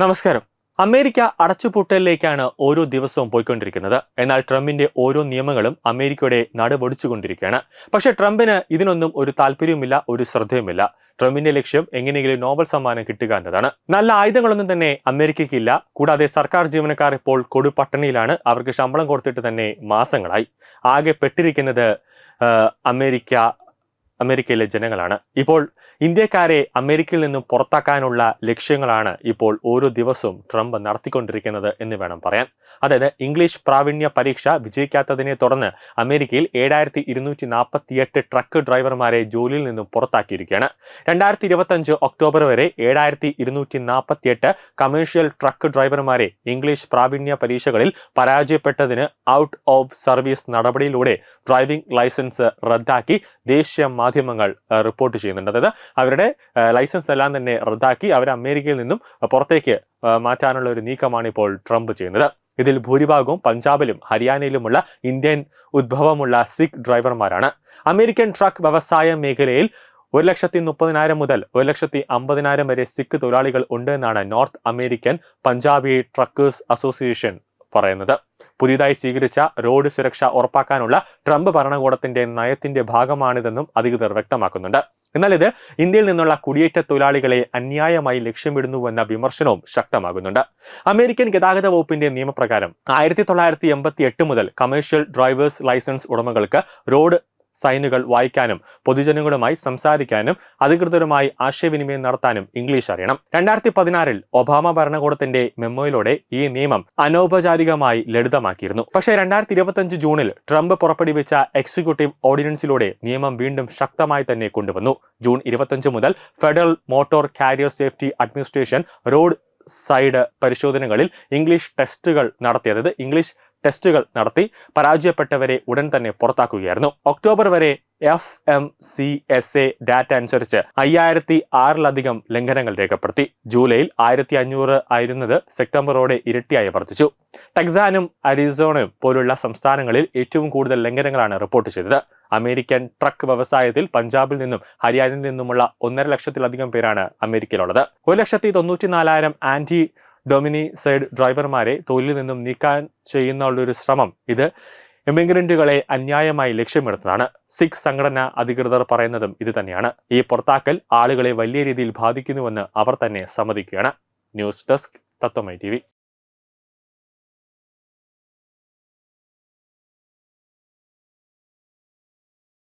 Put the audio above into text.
നമസ്കാരം. അമേരിക്ക അടച്ചുപൂട്ടലിലേക്കാണ് ഓരോ ദിവസവും പോയിക്കൊണ്ടിരിക്കുന്നത്. എന്നാൽ ട്രംപിന്റെ ഓരോ നിയമങ്ങളും അമേരിക്കയുടെ നടപൊടിച്ചുകൊണ്ടിരിക്കുകയാണ് പക്ഷേ ട്രംപിന് ഇതിനൊന്നും ഒരു താല്പര്യവുമില്ല ഒരു ശ്രദ്ധയുമില്ല. ട്രംപിന്റെ ലക്ഷ്യം എങ്ങനെയെങ്കിലും നോബൽ സമ്മാനം കിട്ടുക എന്നതാണ്. നല്ല ആയുധങ്ങളൊന്നും തന്നെ അമേരിക്കയ്ക്കില്ല കൂടാതെ സർക്കാർ ജീവനക്കാർ ഇപ്പോൾ കൊടുപട്ടണിയിലാണ്. അവർക്ക് ശമ്പളം കൊടുത്തിട്ട് തന്നെ മാസങ്ങളായി. ആകെ പെട്ടിരിക്കുന്നത് അമേരിക്ക അമേരിക്കയിലെ ജനങ്ങളാണ്. ഇപ്പോൾ ഇന്ത്യക്കാരെ അമേരിക്കയിൽ നിന്നും പുറത്താക്കാനുള്ള ലക്ഷ്യങ്ങളാണ് ഇപ്പോൾ ഓരോ ദിവസവും ട്രംപ് നടത്തിക്കൊണ്ടിരിക്കുന്നത് എന്ന് വേണം പറയാൻ. അതായത് ഇംഗ്ലീഷ് പ്രാവീണ്യ പരീക്ഷ വിജയിക്കാത്തതിനെ തുടർന്ന് അമേരിക്കയിൽ ഏഴായിരത്തി ഇരുന്നൂറ്റി നാൽപ്പത്തിയെട്ട് ട്രക്ക് ഡ്രൈവർമാരെ ജോലിയിൽ നിന്നും പുറത്താക്കിയിരിക്കുകയാണ്. രണ്ടായിരത്തി ഇരുപത്തഞ്ച് ഒക്ടോബർ വരെ ഏഴായിരത്തി ഇരുന്നൂറ്റി നാൽപ്പത്തിയെട്ട് കമേഴ്ഷ്യൽ ട്രക്ക് ഡ്രൈവർമാരെ ഇംഗ്ലീഷ് പ്രാവീണ്യ പരീക്ഷകളിൽ പരാജയപ്പെട്ടതിന് ഔട്ട് ഓഫ് സർവീസ് നടപടിയിലൂടെ ഡ്രൈവിംഗ് ലൈസൻസ് റദ്ദാക്കി ദേശീയ മാധ്യമങ്ങൾ റിപ്പോർട്ട് ചെയ്യുന്നുണ്ട്. അതായത് അവരുടെ ലൈസൻസ് എല്ലാം തന്നെ റദ്ദാക്കി അവരെ അമേരിക്കയിൽ നിന്നും പുറത്തേക്ക് മാറ്റാനുള്ള ഒരു നീക്കമാണ് ഇപ്പോൾ ട്രംപ് ചെയ്യുന്നത്. ഇതിൽ ഭൂരിഭാഗവും പഞ്ചാബിലും ഹരിയാനയിലുമുള്ള ഇന്ത്യൻ ഉദ്ഭവമുള്ള സിഖ് ഡ്രൈവർമാരാണ്. അമേരിക്കൻ ട്രക്ക് വ്യവസായ മേഖലയിൽ ഒരു ലക്ഷത്തി മുപ്പതിനായിരം മുതൽ ഒരു ലക്ഷത്തി അമ്പതിനായിരം വരെ സിഖ് തൊഴിലാളികൾ ഉണ്ട് എന്നാണ് North American Punjabi truckers association പറയുന്നത്. പുതിയതായി സ്വീകരിച്ച റോഡ് സുരക്ഷ ഉറപ്പാക്കാനുള്ള ട്രംപ് ഭരണകൂടത്തിന്റെ നയത്തിന്റെ ഭാഗമാണിതെന്നും അധികൃതർ വ്യക്തമാക്കുന്നുണ്ട്. എന്നാൽ ഇത് ഇന്ത്യയിൽ നിന്നുള്ള കുടിയേറ്റ തൊഴിലാളികളെ അന്യായമായി ലക്ഷ്യമിടുന്നുവെന്ന വിമർശനവും ശക്തമാകുന്നുണ്ട്. അമേരിക്കൻ ഗതാഗത വകുപ്പിന്റെ നിയമപ്രകാരം ആയിരത്തി തൊള്ളായിരത്തി എൺപത്തി എട്ട് മുതൽ കമേഴ്ഷ്യൽ ഡ്രൈവേഴ്സ് ലൈസൻസ് ഉടമകൾക്ക് റോഡ് സൈനുകൾ വായിക്കാനും പൊതുജനങ്ങളുമായി സംസാരിക്കാനും അധികൃതരുമായി ആശയവിനിമയം നടത്താനും ഇംഗ്ലീഷ് അറിയണം. രണ്ടായിരത്തി പതിനാറിൽ ഒബാമ ഭരണകൂടത്തിന്റെ മെമ്മോയിലൂടെ ഈ നിയമം അനൗപചാരികമായി ലളിതമാക്കിയിരുന്നു. പക്ഷേ രണ്ടായിരത്തി ഇരുപത്തിയഞ്ച് ജൂണിൽ ട്രംപ് പുറപ്പെടുവിച്ച എക്സിക്യൂട്ടീവ് ഓർഡിനൻസിലൂടെ നിയമം വീണ്ടും ശക്തമായി തന്നെ കൊണ്ടുവന്നു. ജൂൺ ഇരുപത്തിയഞ്ച് മുതൽ federal motor carrier safety administration road side പരിശോധനകളിൽ English ടെസ്റ്റുകൾ നടത്തി അതായത് ഇംഗ്ലീഷ് ടെസ്റ്റുകൾ നടത്തി പരാജയപ്പെട്ടവരെ ഉടൻ തന്നെ പുറത്താക്കുകയായിരുന്നു. ഒക്ടോബർ വരെ F M C S A data അനുസരിച്ച് അയ്യായിരത്തി ആറിലധികം ലംഘനങ്ങൾ രേഖപ്പെടുത്തി. ജൂലൈയിൽ ആയിരത്തി അഞ്ഞൂറ് ആയിരുന്നത് സെപ്റ്റംബറോടെ ഇരട്ടിയായി വർദ്ധിച്ചു. ടെക്സാനും അരിസോണയും പോലുള്ള സംസ്ഥാനങ്ങളിൽ ഏറ്റവും കൂടുതൽ ലംഘനങ്ങളാണ് റിപ്പോർട്ട് ചെയ്തത്. അമേരിക്കൻ ട്രക്ക് വ്യവസായത്തിൽ പഞ്ചാബിൽ നിന്നും ഹരിയാനയിൽ നിന്നുമുള്ള ഒന്നര ലക്ഷത്തിലധികം പേരാണ് അമേരിക്കയിലുള്ളത്. ഒരു ലക്ഷത്തി തൊണ്ണൂറ്റിനാലായിരം ആന്റി ഡൊമിനിസൈഡ് ഡ്രൈവർമാരെ തൊഴിലിൽ നിന്നും നീക്കാൻ ചെയ്യുന്ന ഒരു ശ്രമം ഇത് എമിഗ്രന്റുകളെ അന്യായമായി ലക്ഷ്യമിടുന്നതാണ്. സിഖ് സംഘടനാ അധികൃതർ പറയുന്നതും ഇത് തന്നെയാണ്. ഈ പുറത്താക്കൽ ആളുകളെ വലിയ രീതിയിൽ ബാധിക്കുന്നുവെന്ന് അവർ തന്നെ സമ്മതിക്കുകയാണ്. News desk Tatwamayi T